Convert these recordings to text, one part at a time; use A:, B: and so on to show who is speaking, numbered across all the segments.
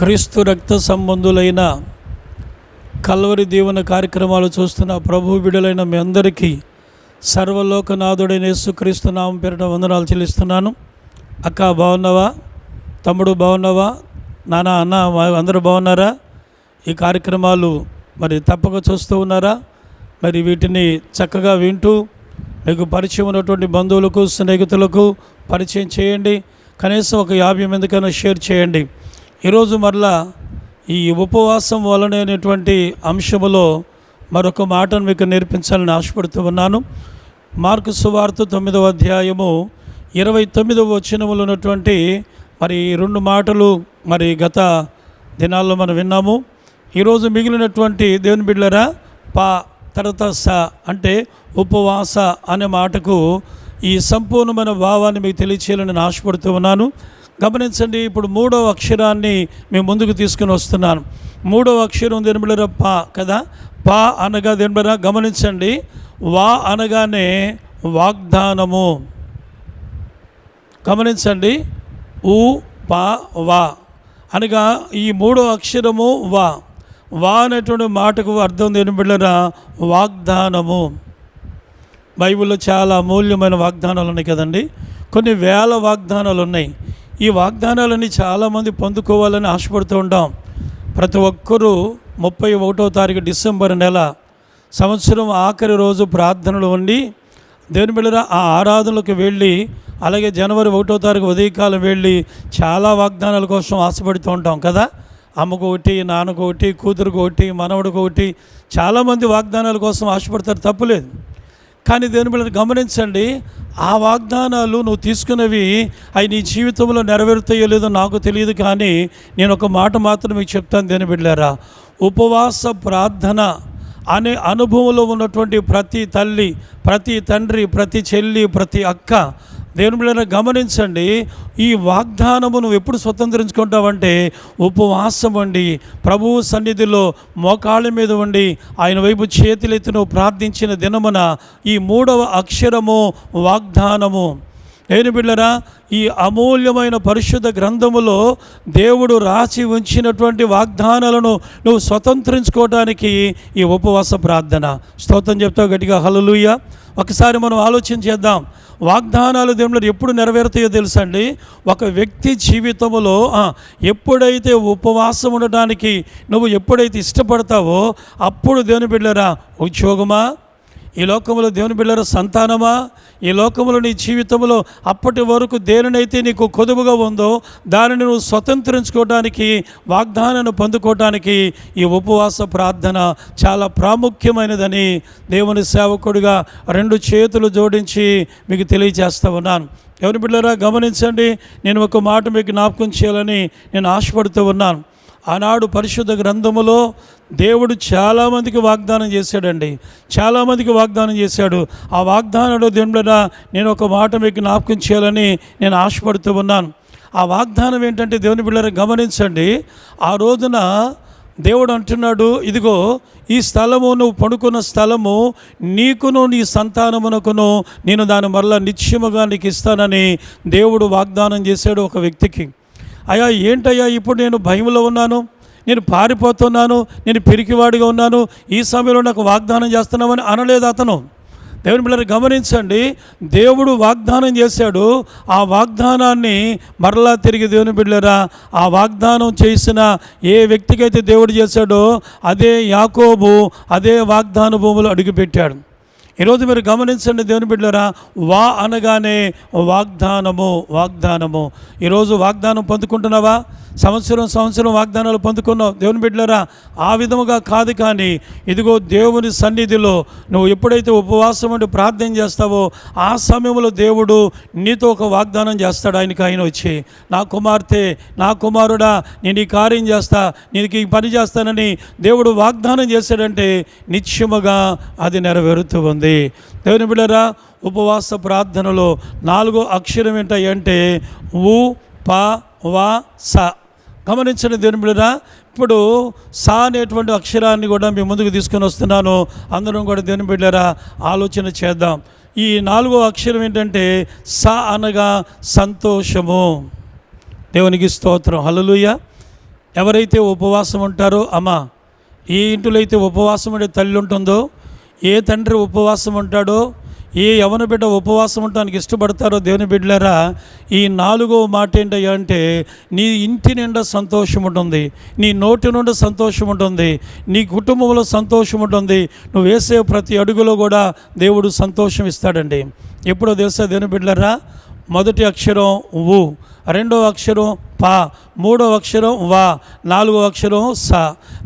A: క్రీస్తు రక్త సంబంధులైన కల్వరి దీవెన కార్యక్రమాలు చూస్తున్న ప్రభు బిడలైన మీ అందరికీ సర్వలోకనాథుడైన యేసుక్రీస్తు నామం పేరిట వందనాలు చెల్లిస్తున్నాను. అక్క బాగున్నావా? తమ్ముడు బాగున్నావా? నాన్న అన్న మా- అందరూ బాగున్నారా? ఈ కార్యక్రమాలు మరి తప్పక చూస్తూ ఉన్నారా? మరి వీటిని చక్కగా వింటూ మీకు పరిచయం ఉన్నటువంటి బంధువులకు స్నేహితులకు పరిచయం చేయండి. కనీసం ఒక యాభై మందికైనా షేర్ చేయండి. ఈరోజు మరలా ఈ ఉపవాసం వలనైనటువంటి అంశములో మరొక మాటను మీకు నేర్పించాలని ఆశపడుతూ ఉన్నాను. మార్కు సువార్త తొమ్మిదవ అధ్యాయము ఇరవై తొమ్మిదవ వచనములు ఉన్నటువంటి మరి రెండు మాటలు మరి గత దినాల్లో మనం విన్నాము. ఈరోజు మిగిలినటువంటి దేవుని బిడ్డలరా పా తర్వాత స అంటే ఉపవాస అనే మాటకు ఈ సంపూర్ణమైన భావాన్ని మీకు తెలియచేయాలని ఆశపడుతూ ఉన్నాను. గమనించండి ఇప్పుడు మూడవ అక్షరాన్ని మేము ముందుకు తీసుకుని వస్తున్నాను. మూడవ అక్షరం దినబడర పా కదా? పా అనగా దినబడరా గమనించండి. వా అనగానే వాగ్దానము. గమనించండి. ఊ పా వా అనగా ఈ మూడో అక్షరము వా. వా అనేటువంటి మాటకు అర్థం దేని బిళ్ళరా వాగ్దానము. బైబిల్లో చాలా అమూల్యమైన వాగ్దానాలు ఉన్నాయి కదండి. కొన్ని వేల వాగ్దానాలు ఉన్నాయి. ఈ వాగ్దానాలన్నీ చాలామంది పొందుకోవాలని ఆశపడుతూ ఉంటాం ప్రతి ఒక్కరూ ముప్పై ఒకటో తారీఖు డిసెంబర్ నెల సంవత్సరం ఆఖరి రోజు ప్రార్థనలు ఉండి దేవుని బిళ్ళరా ఆ ఆరాధనలకు వెళ్ళి అలాగే జనవరి ఒకటో తారీఖు ఉదయకాలం వెళ్ళి చాలా వాగ్దానాల కోసం ఆశపడుతూ ఉంటాం కదా. అమ్మకు ఒకటి నాన్నకు ఒకటి కూతురుకు ఒకటి మనవడికి ఒకటి చాలామంది వాగ్దానాల కోసం ఆశపడతారు తప్పులేదు కానీ దేని బిడ్డలు గమనించండి ఆ వాగ్దానాలు నువ్వు తీసుకున్నవి అవి నీ జీవితంలో నెరవేరుతాయో లేదో నాకు తెలియదు కానీ నేను ఒక మాట మాత్రం మీకు చెప్తాను దేని బిడ్డారా ఉపవాస ప్రార్థన అనే అనుభవంలో ఉన్నటువంటి ప్రతి తల్లి ప్రతి తండ్రి ప్రతి చెల్లి ప్రతి అక్క దేవుని బిడ్డ గమనించండి. ఈ వాగ్దానము నువ్వు ఎప్పుడు స్వతంత్రించుకుంటావంటే ఉపవాసం వండి ప్రభువు సన్నిధిలో మోకాళ్ళ మీద ఉండి ఆయన వైపు చేతులెత్తి నువ్వు ప్రార్థించిన దినమున ఈ మూడవ అక్షరము వాగ్దానము. నేను బిళ్ళరా ఈ అమూల్యమైన పరిశుద్ధ గ్రంథములో దేవుడు రాసి ఉంచినటువంటి వాగ్దానాలను నువ్వు స్వతంత్రించుకోవడానికి ఈ ఉపవాస ప్రార్థన. స్తోత్రం చెప్తావు గట్టిగా హలలుయ ఒకసారి మనం ఆలోచన చేద్దాం. వాగ్దానాలు దేవుడు ఎప్పుడు నెరవేరుతాయో తెలుసండి? ఒక వ్యక్తి జీవితంలో ఎప్పుడైతే ఉపవాసం ఉండడానికి నువ్వు ఎప్పుడైతే ఇష్టపడతావో అప్పుడు దేవుని బిడ్డరా ఉద్యోగమా? ఈ లోకంలో దేవుని బిళ్ళరు సంతానమా? ఈ లోకంలో నీ జీవితంలో అప్పటి వరకు దేనినైతే నీకు కొదువుగా ఉందో దానిని నువ్వు స్వతంత్రించుకోవడానికి వాగ్దానాన్ని పొందుకోవడానికి ఈ ఉపవాస ప్రార్థన చాలా ప్రాముఖ్యమైనదని దేవుని సేవకుడిగా రెండు చేతులు జోడించి మీకు తెలియజేస్తూ ఉన్నాను. ఎవరి బిళ్ళరా గమనించండి నేను ఒక మాట మీకు జ్ఞాపకం చేయాలని నేను ఆశపడుతూ ఉన్నాను. ఆనాడు పరిశుద్ధ గ్రంథములో దేవుడు చాలామందికి వాగ్దానం చేశాడండి. చాలామందికి వాగ్దానం చేశాడు. ఆ వాగ్దానంలో దేవుడా నేను ఒక మాట మీకు జ్ఞాపకం చేయాలని నేను ఆశపడుతూ ఉన్నాను. ఆ వాగ్దానం ఏంటంటే దేవుని బిళ్ళని గమనించండి. ఆ రోజున దేవుడు అంటున్నాడు ఇదిగో ఈ స్థలము నువ్వు పడుకున్న స్థలము నీకును నీ సంతానమునకును నేను దాని మరలా నిత్యముగా నీకు ఇస్తానని దేవుడు వాగ్దానం చేశాడు ఒక వ్యక్తికి. అయ్యా ఏంటయ్యా ఇప్పుడు నేను భయంలో ఉన్నాను నేను పారిపోతున్నాను నేను పిరికివాడిగా ఉన్నాను ఈ సమయంలో నాకు వాగ్దానం చేస్తున్నామని అనలేదు అతను. దేవుని పిల్లలు గమనించండి దేవుడు వాగ్దానం చేశాడు ఆ వాగ్దానాన్ని మరలా తిరిగి దేవుని బిడ్డరా ఆ వాగ్దానం చేసిన ఏ వ్యక్తికైతే దేవుడు చేశాడో అదే యాకోబు అదే వాగ్దాన భూములు అడుగుపెట్టాడు. ఈరోజు మీరు గమనించండి దేవుని బిడ్డరా వా అనగానే వాగ్దానము వాగ్దానము. ఈరోజు వాగ్దానం పొందుకుంటున్నావా? సంవత్సరం సంవత్సరం వాగ్దానాలు పొందుకున్నావు. దేవుని బిడ్డలరా ఆ విధముగా కాదు కానీ ఇదిగో దేవుని సన్నిధిలో నువ్వు ఎప్పుడైతే ఉపవాసం ఉండి ప్రార్థన చేస్తావో ఆ సమయంలో దేవుడు నీతో ఒక వాగ్దానం చేస్తాడు. ఆయనకి ఆయన వచ్చి నా కుమార్తె నా కుమారుడా నేను ఈ కార్యం చేస్తా నీకు ఈ పని చేస్తానని దేవుడు వాగ్దానం చేశాడంటే నిత్యముగా అది నెరవేరుతూ ఉంది. దేవుని బిడ్డరా ఉపవాస ప్రార్థనలో నాలుగో అక్షరం ఏంటంటే ఊ ప వా స. గమనించండి దేవుని బిడ్డరా ఇప్పుడు సా అనేటువంటి అక్షరాన్ని కూడా మీ ముందుకు తీసుకొని వస్తున్నాను. అందరం కూడా దేవుని బిడ్డరా ఆలోచన చేద్దాం. ఈ నాలుగో అక్షరం ఏంటంటే స అనగా సంతోషము. దేవునికి స్తోత్రం. హలలుయ ఎవరైతే ఉపవాసం ఉంటారో అమ్మ ఏ ఇంటిలో అయితే ఉపవాసం ఉండే తల్లి ఉంటుందో ఏ తండ్రి ఉపవాసం ఉంటాడో ఏ యవన బిడ్డ ఉపవాసం ఉండడానికి ఇష్టపడతారో దేవుని బిడ్డలారా ఈ నాలుగో మాట ఏంటయ్యా అంటే నీ ఇంటి నిండా సంతోషం ఉంటుంది నీ నోటి నుండి సంతోషం ఉంటుంది నీ కుటుంబంలో సంతోషం ఉంటుంది నువ్వు వేసే ప్రతి అడుగులో కూడా దేవుడు సంతోషం ఇస్తాడండి. ఎప్పుడో తెలుసా దేవుని బిడ్డలారా మొదటి అక్షరం ఉ రెండో అక్షరం పా మూడో అక్షరం వా నాలుగో అక్షరం స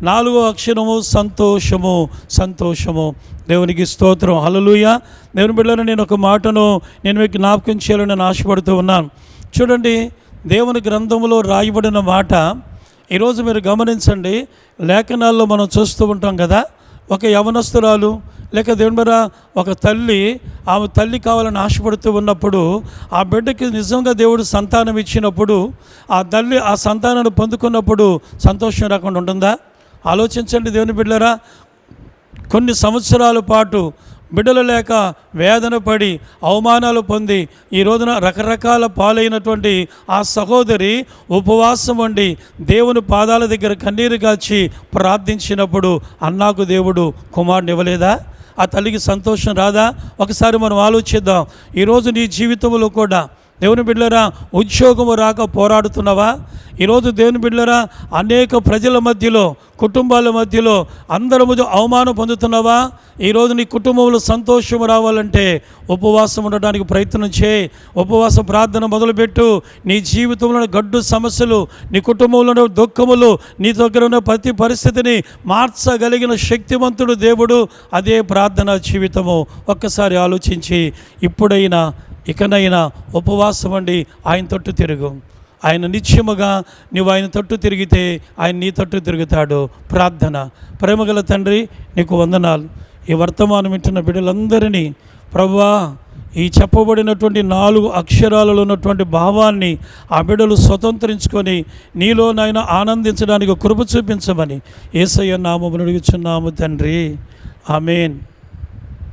A: నాలుగో అక్షరము సంతోషము సంతోషము. దేవునికి స్తోత్రం. హలలుయ దేవుని బిడ్డలను నేను ఒక మాటను నేను మీకు జ్ఞాపకం చేయాలని నేను ఆశపడుతూ ఉన్నాను. చూడండి దేవుని గ్రంథంలో రాయబడిన మాట ఈరోజు మీరు గమనించండి లేఖనాల్లో మనం చూస్తూ ఉంటాం కదా ఒక యవనస్తురాలు లేక దేవుని బరా ఒక తల్లి ఆమె తల్లి కావాలని ఆశపడుతూ ఉన్నప్పుడు ఆ బిడ్డకి నిజంగా దేవుడు సంతానం ఇచ్చినప్పుడు ఆ తల్లి ఆ సంతానాన్ని పొందుకున్నప్పుడు సంతోషం రాకుండా ఉంటుందా? ఆలోచించండి దేవుని బిడ్డరా కొన్ని సంవత్సరాల పాటు బిడ్డలు లేక వేదన పడి అవమానాలు పొంది ఈ రోజున రకరకాల పాలైనటువంటి ఆ సహోదరి ఉపవాసం ఉండి దేవుని పాదాల దగ్గర కన్నీరు కాచి ప్రార్థించినప్పుడు అన్నాకు దేవుడు కుమారుని ఇవ్వలేదా ఆ తల్లికి సంతోషం రాదా? ఒకసారి మనం ఆలోచిద్దాం. ఈరోజు నీ జీవితంలో కూడా దేవుని బిడ్డలరా ఉద్యోగము రాక పోరాడుతున్నావా? ఈరోజు దేవుని బిడ్డలరా అనేక ప్రజల మధ్యలో కుటుంబాల మధ్యలో అందరి అవమానం పొందుతున్నావా? ఈరోజు నీ కుటుంబంలో సంతోషం రావాలంటే ఉపవాసం ఉండడానికి ప్రయత్నం చేయి. ఉపవాస ప్రార్థన మొదలుపెట్టు. నీ జీవితంలో గడ్డు సమస్యలు నీ కుటుంబంలో ఉన్న దుఃఖములు నీ దగ్గర ఉన్న ప్రతి పరిస్థితిని మార్చగలిగిన శక్తివంతుడు దేవుడు. అదే ప్రార్థన జీవితము. ఒక్కసారి ఆలోచించి ఇప్పుడైనా ఇకనైనా ఉపవాసం అండి ఆయన తట్టు తిరుగు. ఆయన నిత్యముగా నువ్వు ఆయన తట్టు తిరిగితే ఆయన నీ తట్టు తిరుగుతాడు. ప్రార్థన. ప్రేమగల తండ్రి నీకు వందనాలు. ఈ వర్తమానం వింటున్న బిడ్డలందరినీ ప్రభువా ఈ చెప్పబడినటువంటి నాలుగు అక్షరాలలో ఉన్నటువంటి భావాన్ని ఆ బిడ్డలు స్వతంత్రించుకొని నీలో నాయన ఆనందించడానికి కృప చూపించమని ఏసయ్య నామమును అడుగుచున్నాము తండ్రి. ఆమెన్.